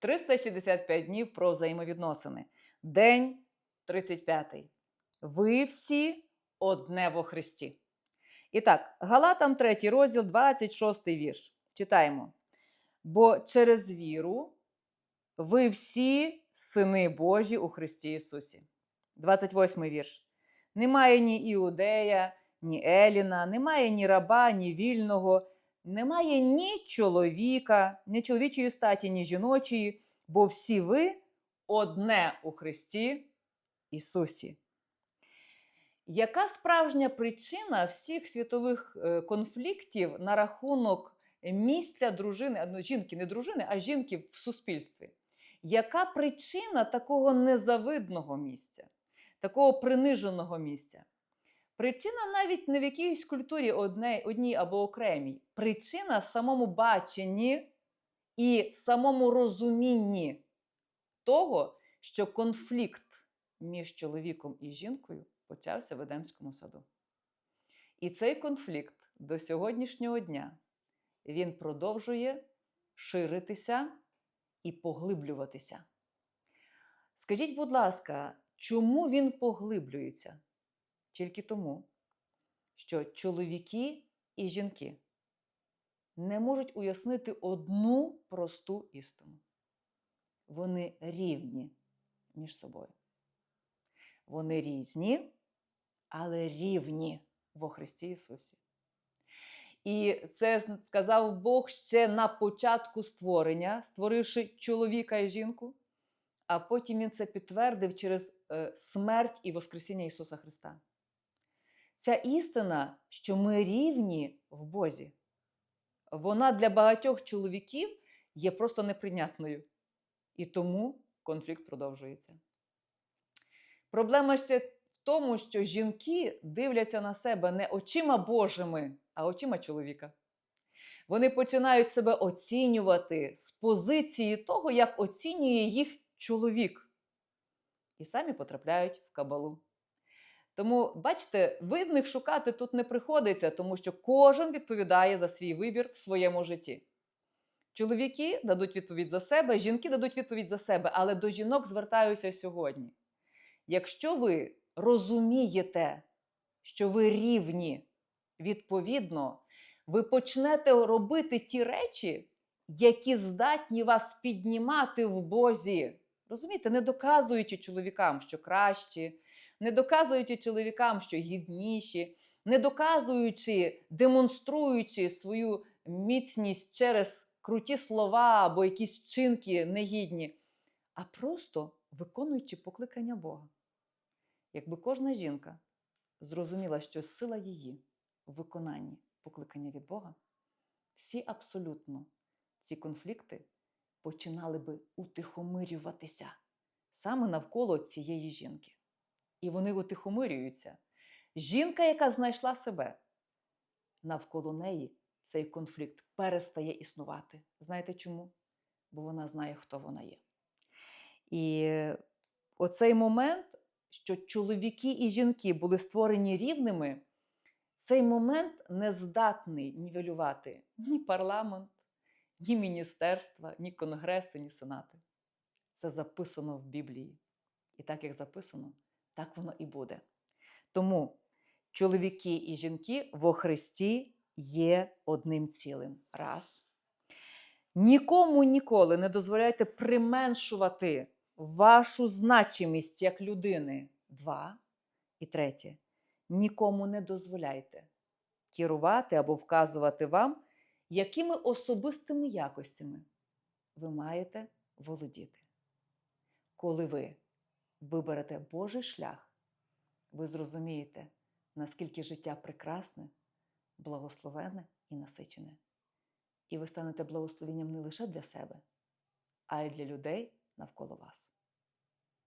365 днів про взаємовідносини. День 35. Ви всі одне во Христі. І так, Галатам 3 розділ, 26 вірш. Читаємо. Бо через віру ви всі сини Божі у Христі Ісусі. 28 вірш. Немає ні іудея, ні Еліна, немає ні раба, ні вільного, немає ні чоловіка, ні чоловічої статі, ні жіночої, бо всі ви одне у Христі Ісусі. Яка справжня причина всіх світових е, конфліктів на рахунок місця дружини, ну, жінки, не дружини, а жінки в суспільстві? Яка причина такого незавидного місця, такого приниженого місця? Причина навіть не в якійсь культурі одне, одній або окремій. Причина в самому баченні і в самому розумінні того, що конфлікт між чоловіком і жінкою почався в Едемському саду. І цей конфлікт до сьогоднішнього дня він продовжує ширитися і поглиблюватися. Скажіть, будь ласка, чому він поглиблюється? Тільки тому, що чоловіки і жінки не можуть уяснити одну просту істину. Вони рівні між собою. Вони різні, але рівні во Христі Ісусі. І це сказав Бог ще на початку створення, створивши чоловіка і жінку, а потім Він це підтвердив через е, смерть і Воскресіння Ісуса Христа. Ця істина, що ми рівні в Бозі, вона для багатьох чоловіків є просто неприйнятною. І тому конфлікт продовжується. Проблема ще в тому, що жінки дивляться на себе не очима Божими, а очима чоловіка. Вони починають себе оцінювати з позиції того, як оцінює їх чоловік. І самі потрапляють в кабалу. Тому, бачите, видних шукати тут не приходиться, тому що кожен відповідає за свій вибір в своєму житті. Чоловіки дадуть відповідь за себе, жінки дадуть відповідь за себе, але до жінок звертаюся сьогодні. Якщо ви розумієте, що ви рівні, відповідно, ви почнете робити ті речі, які здатні вас піднімати в Бозі. Розумієте, не доказуючи чоловікам, що кращі, не доказуючи чоловікам, що гідніші, не доказуючи, демонструючи свою міцність через круті слова або якісь вчинки негідні, а просто виконуючи покликання Бога. Якби кожна жінка зрозуміла, що сила її в виконанні покликання від Бога, всі абсолютно ці конфлікти починали би утихомирюватися саме навколо цієї жінки. І вони утихомирюються. Жінка, яка знайшла себе, навколо неї цей конфлікт перестає існувати. Знаєте чому? Бо вона знає, хто вона є. І оцей момент, що чоловіки і жінки були створені рівними, цей момент не здатний нівелювати ні парламент, ні міністерства, ні конгреси, ні сенати. Це записано в Біблії. І так як записано, так воно і буде. Тому чоловіки і жінки во Христі є одним цілим. Раз. Нікому ніколи не дозволяйте применшувати вашу значимість як людини. Два. І третє. Нікому не дозволяйте керувати або вказувати вам, якими особистими якостями ви маєте володіти. Коли ви виберете Божий шлях, ви зрозумієте, наскільки життя прекрасне, благословенне і насичене. І ви станете благословенням не лише для себе, а й для людей навколо вас.